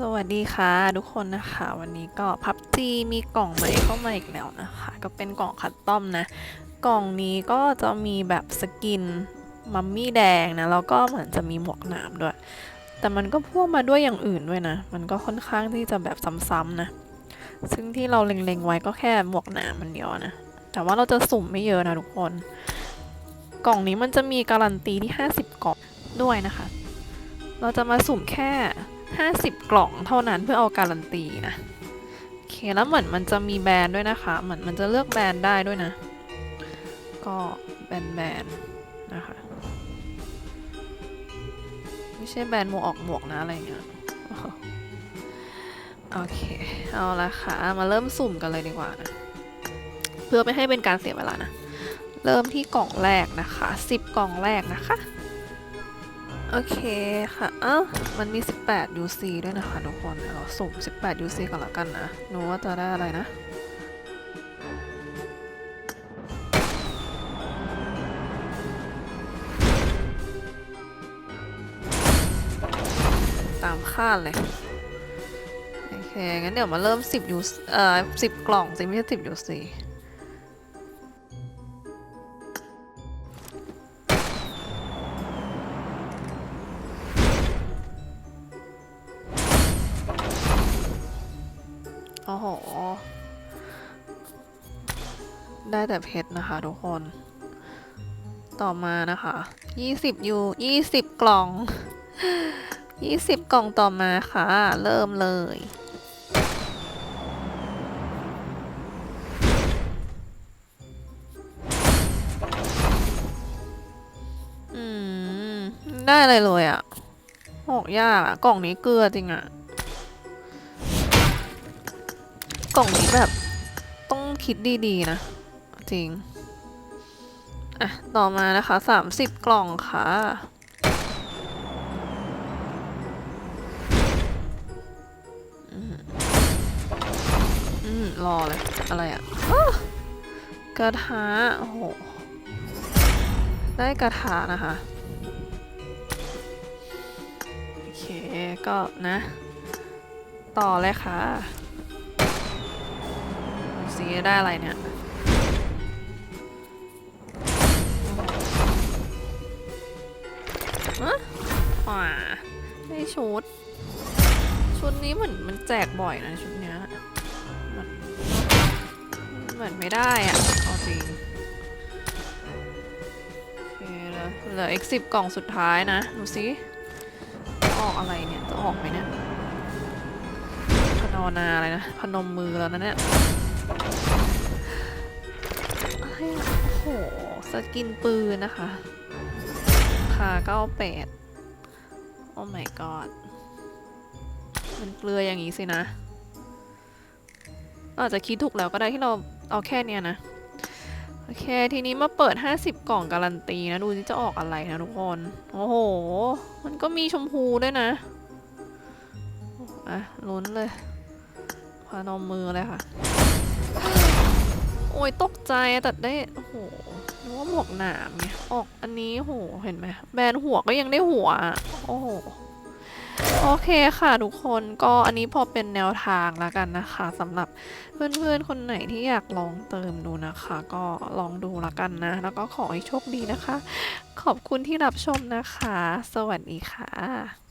สวัสดีค่ะทุกคนนะคะ วันนี้ก็พับจีมีกล่องใหม่เข้ามาอีกแล้วนะคะ ก็เป็นกล่องคัดต้อมนะ กล่องนี้ก็จะมีแบบสกินมัมมี่แดงนะ แล้วก็เหมือนจะมีหมวกหนามด้วย แต่มันก็พ่วงมาด้วยอย่างอื่นด้วยนะ มันก็ค่อนข้างที่จะแบบซ้ำๆนะ ซึ่งที่เราเล็งๆไว้ก็แค่หมวกหนามมันเดียวนะ แต่ว่าเราจะสุ่มไม่เยอะนะทุกคน กล่องนี้มันจะมีการันตีที่ 50กล่องด้วยนะคะ เราจะมาสุ่มแค่ 50 กล่องเท่านั้นเพื่อเอาการันตีนะโอเคแล้วเหมือนมันจะมีแบรนด์ด้วยนะคะ เหมือนมันจะเลือกแบรนด์ได้ด้วยนะ ก็แบรนด์แบรนด์นะคะไม่ใช่แบรนด์หมวกออกหมวกนะอะไรเงี้ยโอเค เอาละค่ะ มาเริ่มสุ่มกันเลยดีกว่านะ เพื่อไม่ให้เป็นการเสียเวลานะ เริ่มที่กล่องแรกนะคะ 10 กล่องแรกนะคะ โอเคค่ะ เอ้า มันมี 18 UC ด้วยนะคะทุกคนเดี๋ยวเราสุ่ม 18 UC ก่อนละกันนะหนูว่าจะได้อะไรนะ ตามคาดเลย โอเค งั้นเดี๋ยวมาเริ่ม 10 UC เอ่อ 10 กล่องสิไม่ใช่10 UC โอ้โห ได้แต่เพชรนะคะทุกคน ต่อมานะคะ20ยู20กล่อง20กล่องต่อมาค่ะ เริ่มเลยอืมได้อะไรเลยอะ่ะออกยากอะ่ะกล่องนี้เกลือจริงอะ่ะ กล่องนี้แบบ ต้องคิดดีๆนะ จริง อะ ต่อมานะคะ 30 กล่องค่ะ อืมอืมรอเลย อะไรอะกระทะโอ้โห ได้กระทะนะคะ โอเค ก็นะ ต่อเลยค่ะ สีได้อะไรเนี่ยฮะอ่าได้ชุด ชุดนี้เหมือนมันแจกบ่อยนะชุดเนี้ยเหมือนไม่ได้อะเอาจริงโอเคแล้วเหลืออีกสิบกล่องสุดท้ายนะ ดูสิออกอะไรเนี่ย จะออกไหมเนี่ยพนอนาอะไรนะ พนมมือแล้วนะเนี่ย โอ้โหสกินปืนนะคะราคา98โอ้ my god มันเกลืออย่างนี้สินะ อาจจะคิดถูกแล้วก็ได้ที่เราเอาแค่เนี้ยนะ โอเค ทีนี้มาเปิด 50 กล่องการันตีนะ ดูที่จะออกอะไรนะทุกคน โอ้โห มันก็มีชมพูด้วยนะอะลุ้นเลยพานมมือเลยค่ะ โอ้ยตกใจแต่ได้โอ้โหนึกว่าหมวกหนามไงออกอันนี้โหเห็นไหมแบนหัวก็ยังได้หัวอะโอ้โหโอเคค่ะทุกคนก็อันนี้พอเป็นแนวทางแล้วกันนะคะสำหรับเพื่อนๆคนไหนที่อยากลองเติมดูนะคะ ก็ลองดูแล้วกันนะ แล้วก็ขอให้โชคดีนะคะ ขอบคุณที่รับชมนะคะ สวัสดีค่ะ